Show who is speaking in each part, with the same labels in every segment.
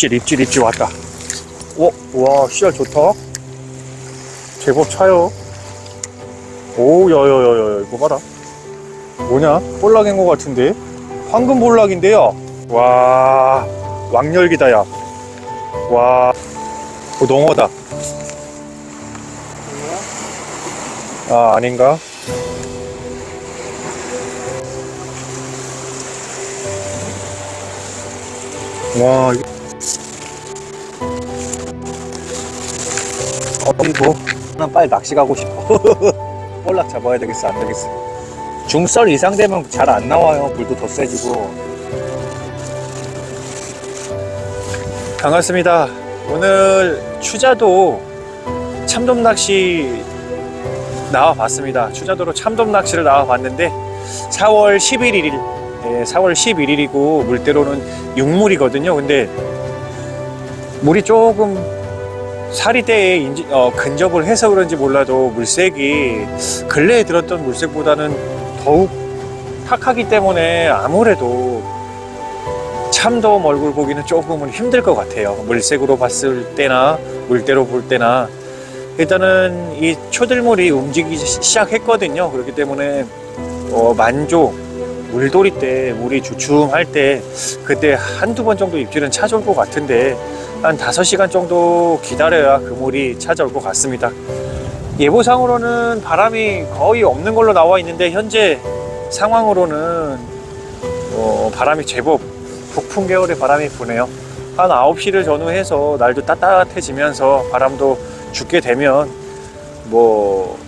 Speaker 1: 입질 입질 입질 왔다. 오, 와 씨알 좋다. 제법 차요. 오 야야야야 이거 봐라. 뭐냐? 볼락인 것 같은데? 황금 볼락인데요. 와 왕열기다 야와 오, 농어다. 아 아닌가? 와 이거 어이구 난 빨리 낚시 가고 싶어. 볼락 잡아야 되겠어 안 되겠어? 중썰 이상 되면 잘 안 나와요. 물도 더 세지고. 반갑습니다. 오늘 추자도 참돔 낚시 나와 봤습니다. 추자도로 참돔 낚시를 나와 봤는데 4월 11일 예, 4월 11일이고 물대로는 육물이거든요. 근데 물이 조금 사리대에 인지- 어, 근접을 해서 그런지 몰라도 물색이 근래에 들었던 물색보다는 더욱 탁하기 때문에 아무래도 참돔 얼굴 보기는 조금은 힘들 것 같아요. 물색으로 봤을 때나 물대로 볼 때나 일단은 이 초들물이 움직이기 시- 시작했거든요. 그렇기 때문에 어, 만조 물돌이 때 물이 주춤할 때 그때 한두 번 정도 입질은 찾아올 것 같은데 한 5시간 정도 기다려야 그 물이 찾아올 것 같습니다. 예보상으로는 바람이 거의 없는 걸로 나와 있는데 현재 상황으로는 어, 바람이 제법 북풍 계열의 바람이 부네요. 한 9시를 전후해서 날도 따뜻해지면서 바람도 죽게 되면 뭐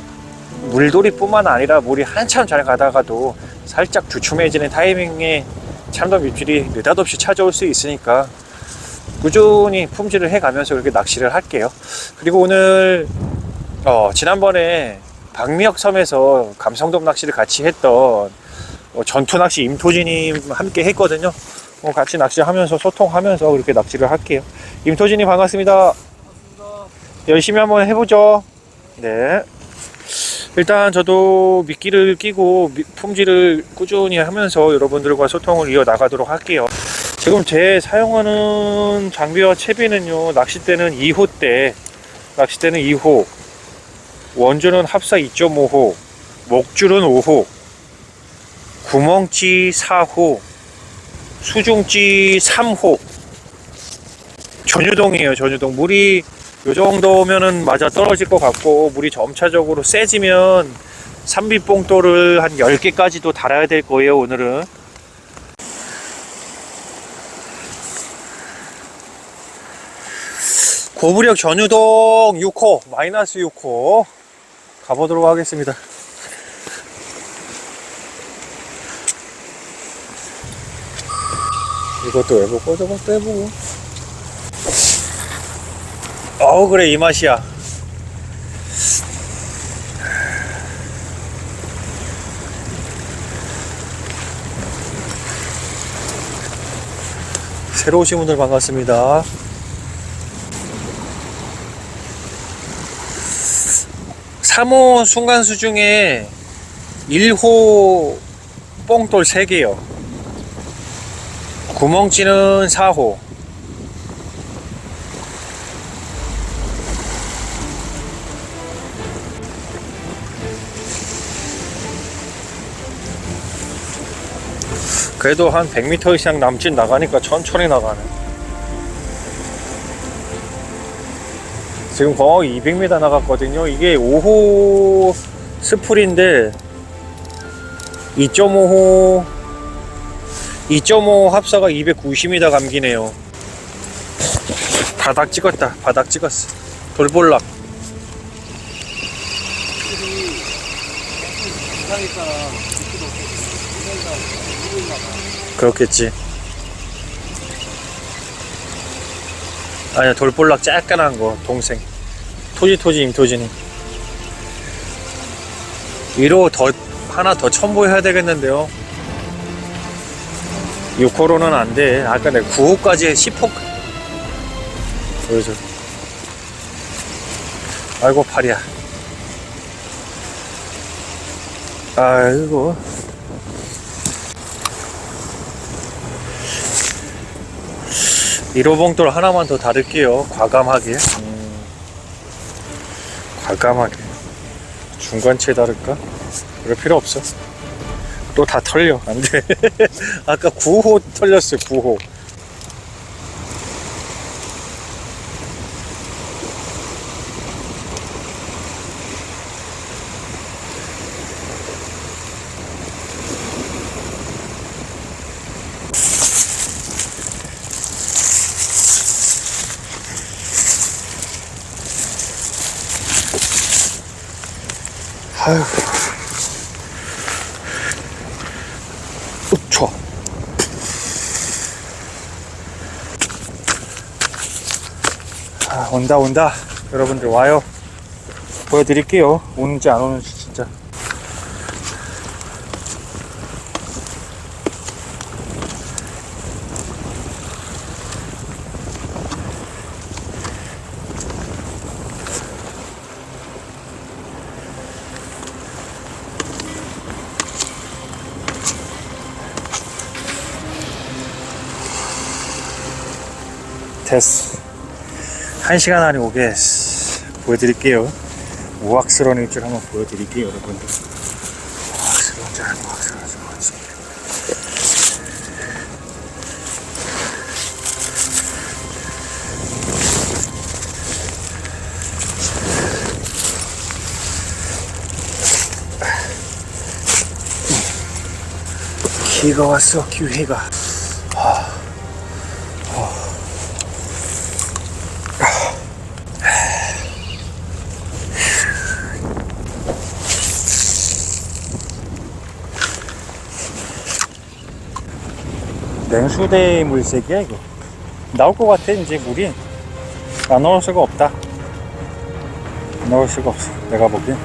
Speaker 1: 물돌이뿐만 아니라 물이 한참 잘 가다가도 살짝 주춤해지는 타이밍에 참돔 입질이 느닷없이 찾아올 수 있으니까 꾸준히 품질을 해가면서 이렇게 낚시를 할게요. 그리고 오늘 어, 지난번에 박미역 섬에서 감성돔 낚시를 같이 했던 어, 전투 낚시 임토지님 함께 했거든요. 어, 같이 낚시하면서 소통하면서 그렇게 낚시를 할게요. 임토지님 반갑습니다. 열심히 한번 해보죠. 네. 일단 저도 미끼를 끼고 미- 품질을 꾸준히 하면서 여러분들과 소통을 이어 나가도록 할게요. 지금 제 사용하는 장비와 채비는요, 낚싯대는 2호 대, 낚싯대는 2호, 원줄은 합사 2.5호, 목줄은 5호, 구멍찌 4호, 수중찌 3호, 전유동이에요, 전유동. 물이 요 정도면은 맞아 떨어질 것 같고, 물이 점차적으로 세지면 산비뽕돌을 한 10개까지도 달아야 될 거예요, 오늘은. 고부력 전유동 6호, 마이너스 6호. 가보도록 하겠습니다. 이것도 해보고 저것도 해보고 어우 그래 이 맛이야 새로 오신 분들 반갑습니다 삼호 순간수 중에 1호 뽕돌 3개요. 구멍찌는 4호. 그래도 한 100m 이상 남짓 나가니까 천천히 나가네 지금 거의 200m 나갔거든요 이게 5호 스풀인데 2.5호 2.5 합사가 290m 감기네요. 바닥 찍었다. 바닥 찍었어. 돌볼락. 그렇겠지. 아니야 돌볼락 쬐깐한 거 동생. 토지토지 임토지니. 위로 더 하나 더 첨부해야 되겠는데요. 6호로는 안 돼. 아까 내가 9호까지 10호. 보여줘. 아이고, 팔이야. 아이고. 1호 봉돌 하나만 더 다룰게요. 과감하게. 음, 과감하게. 중간치에 다를까? 그럴 필요 없어. 또 다 털려. 안 돼. 아까 9호 털렸어요, 9호. 아휴. 우초. 아, 온다, 온다. 여러분들 와요. 보여드릴게요. 오는지 안 오는지 됐어. 한 시간 안에 오게 보여드릴게요. 우악스러운 일줄 한번 보여드릴게요, 여러분들. 우악스러운지 안 우악스러운지 모르겠습니다. 기회가 왔어, 기회가. 냉수대 물색이야 이거. 나올 것 같아 이제 물이. 안 나올 수가 없다. 안 나올 수가 없어 내가 보기엔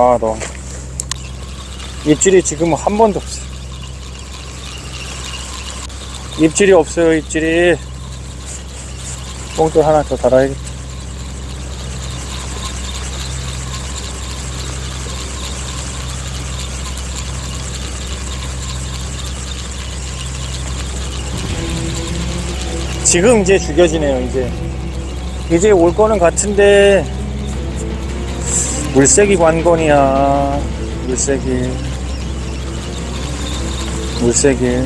Speaker 1: 아, 너. 입질이 지금 한 번도 없어. 입질이 없어요, 입질이. 뽕돌 하나 더 달아야겠다. 지금 이제 죽여지네요, 이제. 이제 올 거는 같은데, 물색이 관건이야. 물색이. 물색이.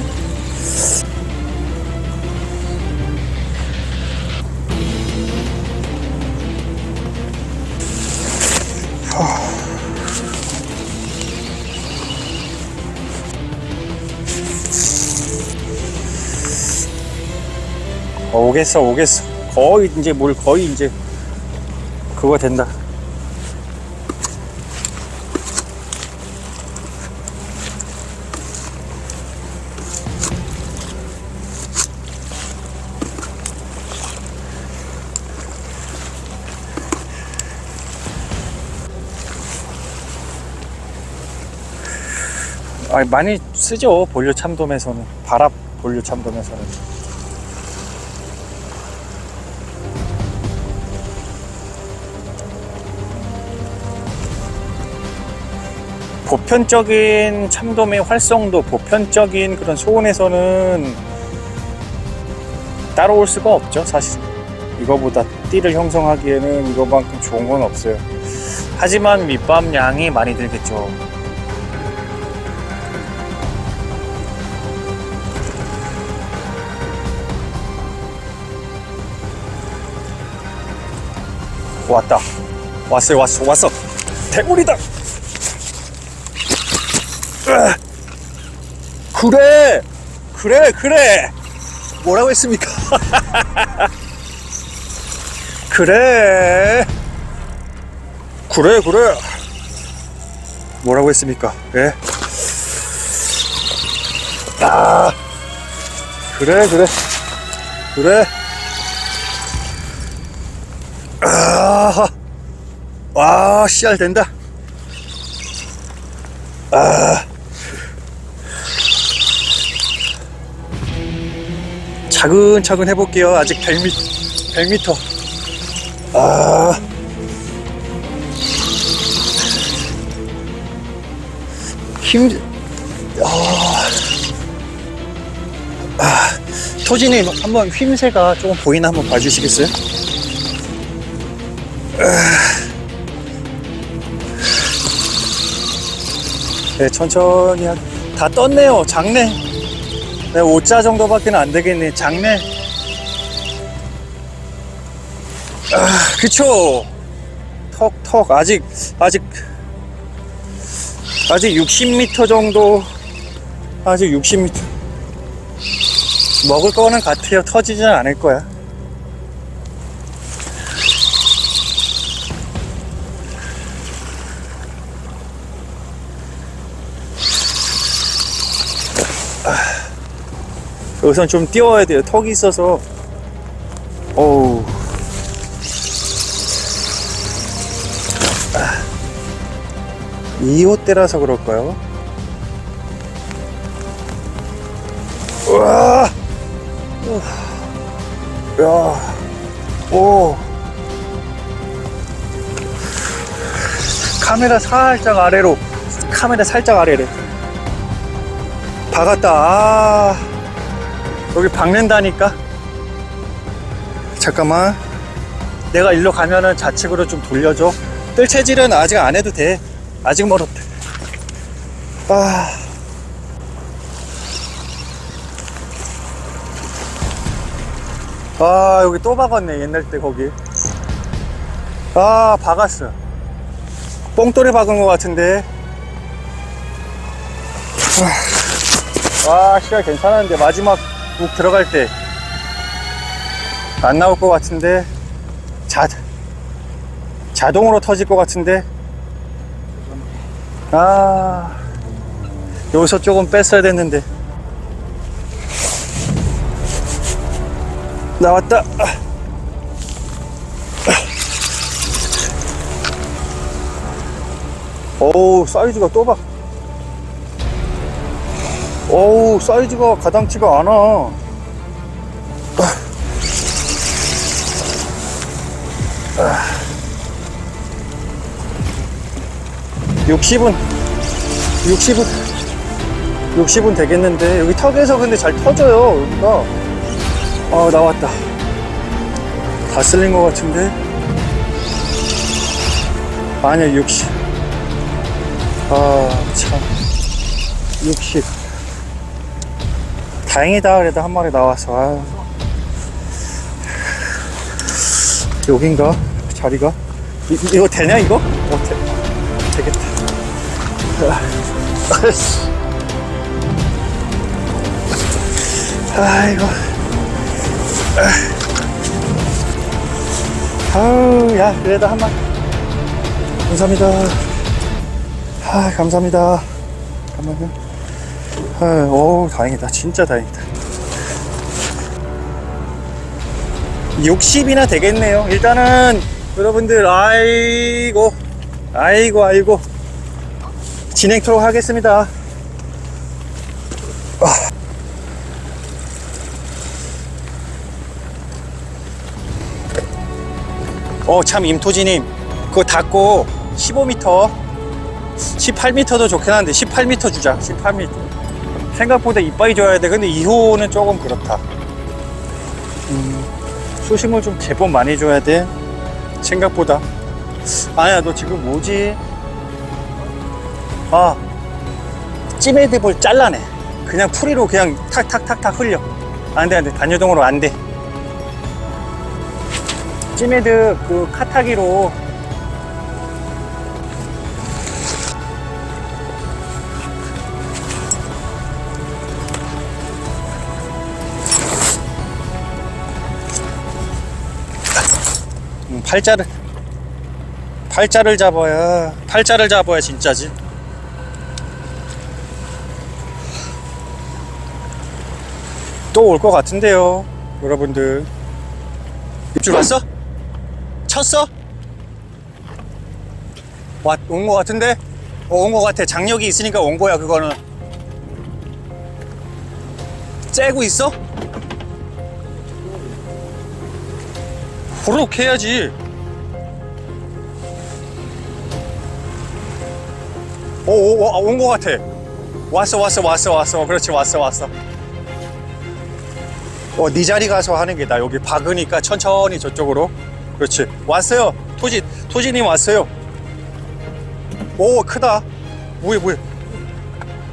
Speaker 1: 어, 오겠어, 오겠어. 거의 이제 물 거의 이제 그거 된다. 아 많이 쓰죠. 본류 참돔에서는. 바랍 본류 참돔에서는. 보편적인 참돔의 활성도 보편적인 그런 소원에서는 따라올 수가 없죠 사실. 이거보다 띠를 형성하기에는 이거만큼 좋은 건 없어요. 하지만 밑밥 양이 많이 들겠죠 왔다. 왔어요, 왔어, 왔어. 대물이다. 그래, 그래, 그래. 뭐라고 했습니까? 그래, 그래, 그래. 뭐라고 했습니까? 예. 아, 그래, 그래, 그래. 아, 와, 씨알 된다. 아. 차근차근 해볼게요. 아직 100m, 100m. 아. 힘, 아. 아. 토지님, 한번 휘임새가 조금 보이나 한번 봐주시겠어요? 네, 천천히 하... 다 떴네요. 작네. 네, 5자 정도밖에 안 되겠네. 작네. 아, 그쵸. 턱, 턱. 아직, 아직, 아직 60m 정도. 아직 60m. 먹을 거는 같아요. 터지지는 않을 거야. 여기선 좀 띄워야 돼요. 턱이 있어서. 어우. 아. 2호 때라서 그럴까요? 야. 오. 카메라 살짝 아래로. 카메라 살짝 아래로. 박았다. 아. 여기 박는다니까? 잠깐만. 내가 일로 가면은 좌측으로 좀 돌려줘. 뜰 체질은 아직 안 해도 돼. 아직 멀었대. 아. 아, 여기 또 박았네. 옛날 때 거기. 아, 박았어. 뽕돌이 박은 것 같은데. 아, 시야 괜찮았는데 마지막 국 들어갈 때 안 나올 것 같은데 자 자동으로 터질 것 같은데? 아 여기서 조금 뺐어야 됐는데. 나왔다. 어우 사이즈가 또봐 어우 사이즈가 가당치가 않아. 60은 60은 60은 되겠는데. 여기 턱에서 근데 잘 터져요 여기가. 아 나왔다. 다 쓸린 것 같은데? 아니야 60 아참. 60 다행이다 그래도 한 마리 나와서. 아. 여긴가? 자리가? 이, 이거 되냐 이거? 어, 되, 되겠다. 아이고. 아우 야 그래도 한 마리. 감사합니다. 아 감사합니다. 잠깐만요 아, 오 다행이다. 진짜 다행이다. 60이나 되겠네요. 일단은 여러분들 아이고 아이고 아이고. 진행토록 하겠습니다. 어참 임토지님 그거 닫고 15m 18m도 좋긴 한데 18m 주자. 18m 생각보다 이빨이 줘야 돼. 근데 2호는 조금 그렇다. 음, 수심을 좀 제법 많이 줘야 돼. 생각보다. 아니야 너 지금 뭐지? 아 찌매듭을 잘라내. 그냥 풀이로 그냥 탁탁탁탁 흘려. 안 돼 안 돼. 단유동으로 안돼. 찌매듭 그 카타기로 팔자를 팔자를 잡아야 팔자를 잡아야 진짜지 또 올 것 같은데요 여러분들 입줄 왔어? 쳤어? 왔, 온것 같은데? 어, 온거 같아. 장력이 있으니까 온 거야, 그거는. 째고 있어?
Speaker 2: 호록 해야지.
Speaker 1: 어, 어, 오온거 같아. 왔어 왔어 왔어 왔어. 그렇지 왔어 왔어. 어, 네 자리 가서 하는 게 나. 여기 박으니까 천천히 저쪽으로. 그렇지. 왔어요. 토지 토지님 왔어요. 오 크다. 뭐해 뭐해.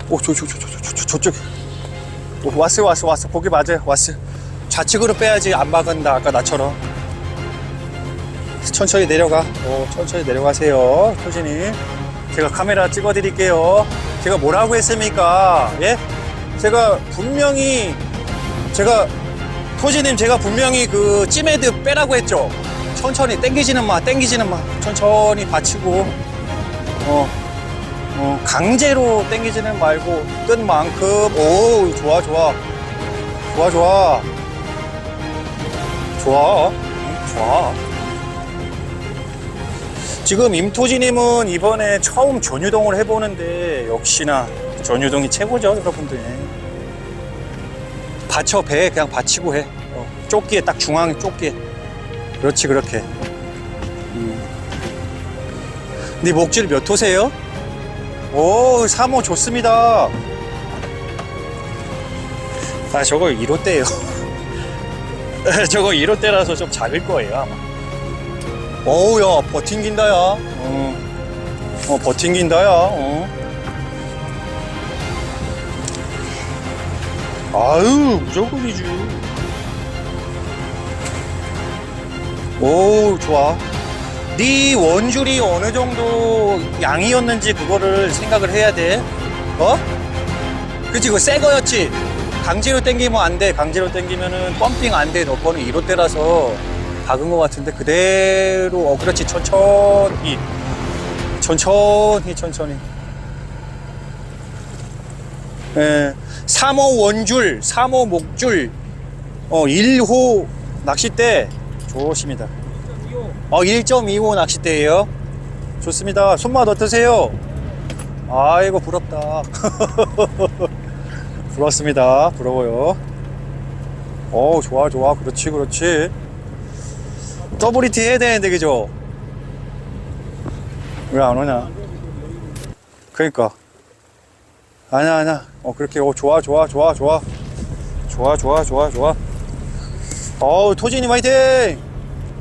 Speaker 1: 오저저저저저 저쪽. 오, 왔어 왔어 왔어. 보기 맞아요 왔어. 좌측으로 빼야지 안 박은다 아까 나처럼. 천천히 내려가. 오 천천히 내려가세요 토지님. 제가 카메라 찍어 드릴게요. 제가 뭐라고 했습니까? 예? 제가 분명히 제가 토지님 제가 분명히 그 찌매드 빼라고 했죠. 천천히 땡기지는 마, 땡기지는 마. 천천히 받치고 어, 어 강제로 땡기지는 말고 뜬 만큼 오 좋아 좋아 좋아 좋아 좋아 응, 좋아. 지금 임토지님은 이번에 처음 전유동을 해보는데 역시나 전유동이 최고죠 여러분들. 받쳐 배 그냥 받치고 해. 어, 조끼에 딱 중앙에 조끼에 그렇지 그렇게. 음. 네 목줄 몇 호세요? 오 3호 좋습니다. 아 저거 1호대예요. 저거 1호대라서 좀 작을 거예요 아마 어우 야 버팅긴다 야. 어, 어 버팅긴다 야 어. 아유 무조건이지. 오 좋아. 네 원줄이 어느 정도 양이었는지 그거를 생각을 해야 돼. 어? 그치 그거 새 거였지? 강제로 땡기면 안돼. 강제로 땡기면은 펌핑 안돼. 너 거는 1호대라서 박은 것 같은데 그대로 어 그렇지 천천히 천천히 천천히. 예 3호 원줄 3호 목줄 어 1호 낚싯대. 좋습니다. 어 1.25 낚싯대예요. 좋습니다. 손맛 어떠세요? 아이고 부럽다. 부럽습니다. 부러워요. 어 좋아 좋아. 그렇지 그렇지 더블이티 해야 되는데 그죠? 왜 안 오냐? 그러니까. 아니야 아니야. 어 그렇게 어 좋아 좋아 좋아 좋아. 좋아 좋아 좋아 좋아. 어우 토진이 화이팅!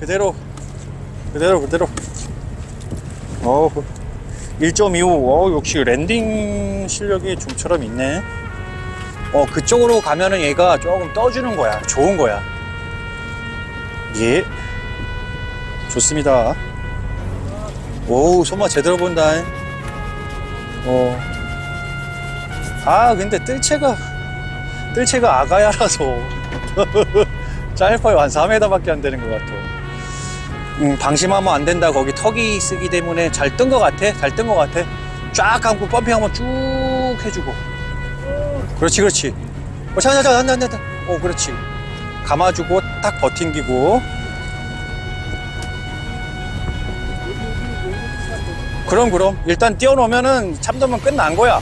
Speaker 1: 그대로. 그대로 그대로. 어우 1.25어 역시 랜딩 실력이 좀처럼 있네. 어 그쪽으로 가면은 얘가 조금 떠주는 거야. 좋은 거야. 예 좋습니다. 오, 손맛 제대로 본다. 어. 아, 근데 뜰채가, 뜰채가 아가야라서. 짧아요. 한 4m밖에 안 되는 것 같아. 음, 방심하면 안 된다. 거기 턱이 쓰기 때문에 잘 뜬 것 같아. 잘 뜬 것 같아. 쫙 감고 펌핑 한번 쭉 해주고. 그렇지, 그렇지. 어, 자, 자, 자, 한다, 한다, 한다. 어, 그렇지. 감아주고, 딱 버팅기고. 그럼 그럼. 일단 띄워놓으면은 참돔은 끝난 거야.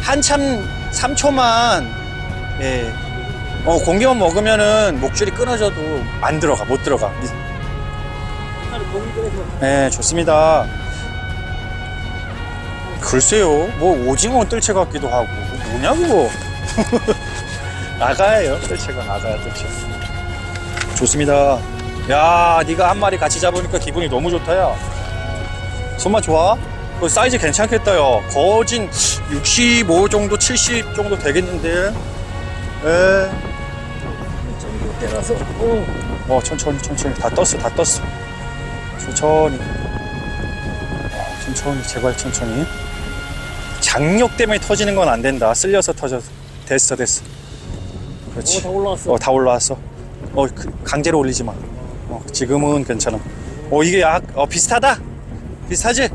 Speaker 1: 한참 3초만 예. 어 공기만 먹으면은 목줄이 끊어져도 안 들어가 못 들어가. 네 좋습니다. 글쎄요. 뭐 오징어 뜰채 같기도 하고. 뭐냐 그거 나가예요. 뜰채가 나가야 뜰채. 좋습니다. 야 네가 한 마리 같이 잡으니까 기분이 너무 좋다 야 손맛 좋아? 그 사이즈 괜찮겠다, 요 거진 65 정도, 70 정도 되겠는데. 에.
Speaker 3: 때라서 어,
Speaker 1: 어, 천천히, 천천히. 다 떴어, 다 떴어. 천천히. 어, 천천히, 제발 천천히. 장력 때문에 터지는 건 안 된다. 쓸려서 터져서. 됐어, 됐어. 그렇지.
Speaker 3: 다 올라왔어.
Speaker 1: 어, 다 올라왔어. 어, 그, 강제로 올리지 마. 어, 지금은 괜찮아. 어, 이게 약, 어, 비슷하다? 비슷하지?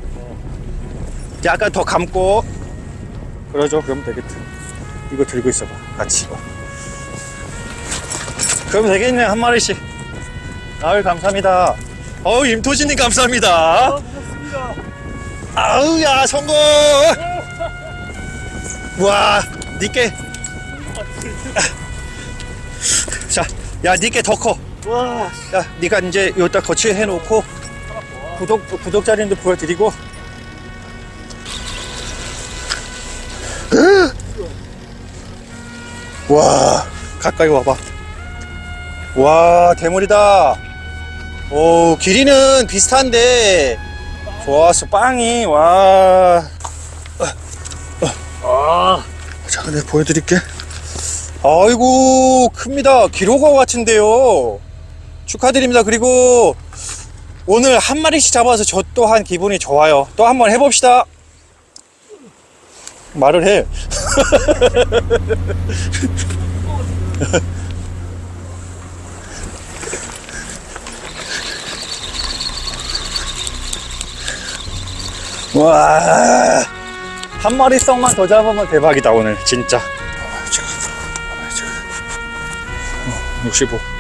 Speaker 1: 약간 더 감고. 그러죠. 그러면 되겠다. 이거 들고 있어봐. 같이. 어. 그러면 되겠네. 한 마리씩. 아유, 감사합니다. 어우, 임토진님 감사합니다.
Speaker 3: 고맙습니다.
Speaker 1: 아우 야 성공 와 니께 자야 니께 더커
Speaker 4: 와.
Speaker 1: 야 니가 이제 여기다 거치해 놓고 구독 구독자님도 보여드리고 와 가까이 와봐 와 대물이다 오 길이는 비슷한데 좋았어 빵이 와
Speaker 4: 아.
Speaker 1: 자, 내가 보여드릴게. 아이고, 큽니다. 기로가 같은데요. 축하드립니다. 그리고 오늘 한 마리씩 잡아서 저 또한 기분이 좋아요. 또 한번 해봅시다. 말을 해. 와. 한 마리 썩만 더 잡으면 대박이다 오늘 진짜 아, 지금, 아, 지금. 어, 65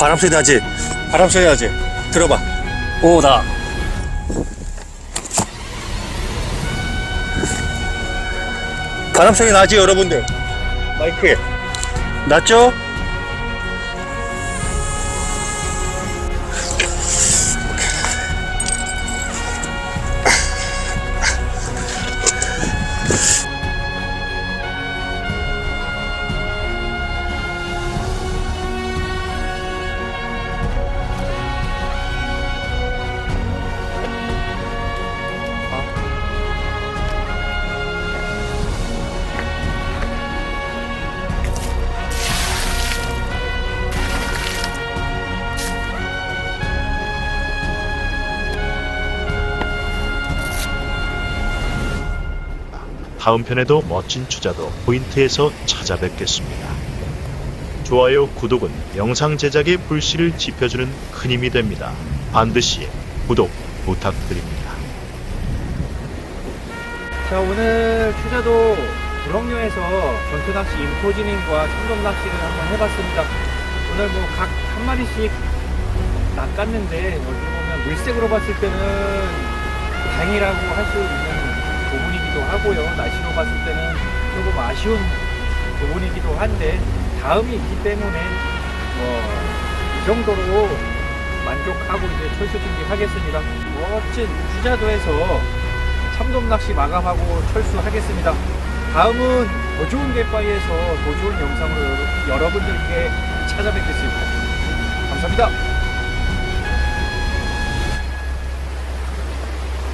Speaker 1: 바람 소리 나지? 바람 소리 나지? 들어봐
Speaker 4: 오, 나.
Speaker 1: 바람 소리 나지 여러분들 마이크에 났죠?
Speaker 5: 다음 편에도 멋진 추자도 포인트에서 찾아뵙겠습니다. 좋아요, 구독은 영상 제작의 불씨를 지펴주는 큰 힘이 됩니다. 반드시 구독 부탁드립니다.
Speaker 4: 자, 오늘 투자도 구렁료에서 전투낚시 인포지닝과 청동 낚시를 한번 해봤습니다. 오늘 뭐 각 한 마리씩 낚았는데 어떻게 보면 물색으로 봤을 때는 다행이라고 할 수 있는 부분이기도 하고요. 날씨로 봤을 때는 조금 아쉬운 부분이기도 한데 다음이 있기 때문에 뭐 이 정도로 만족하고 이제 철수 준비하겠습니다. 멋진 투자도에서 참돔 낚시 마감하고 철수하겠습니다. 다음은 더 좋은 갯바위에서 더 좋은 영상으로 여러- 여러분들께 찾아뵙겠습니다. 감사합니다.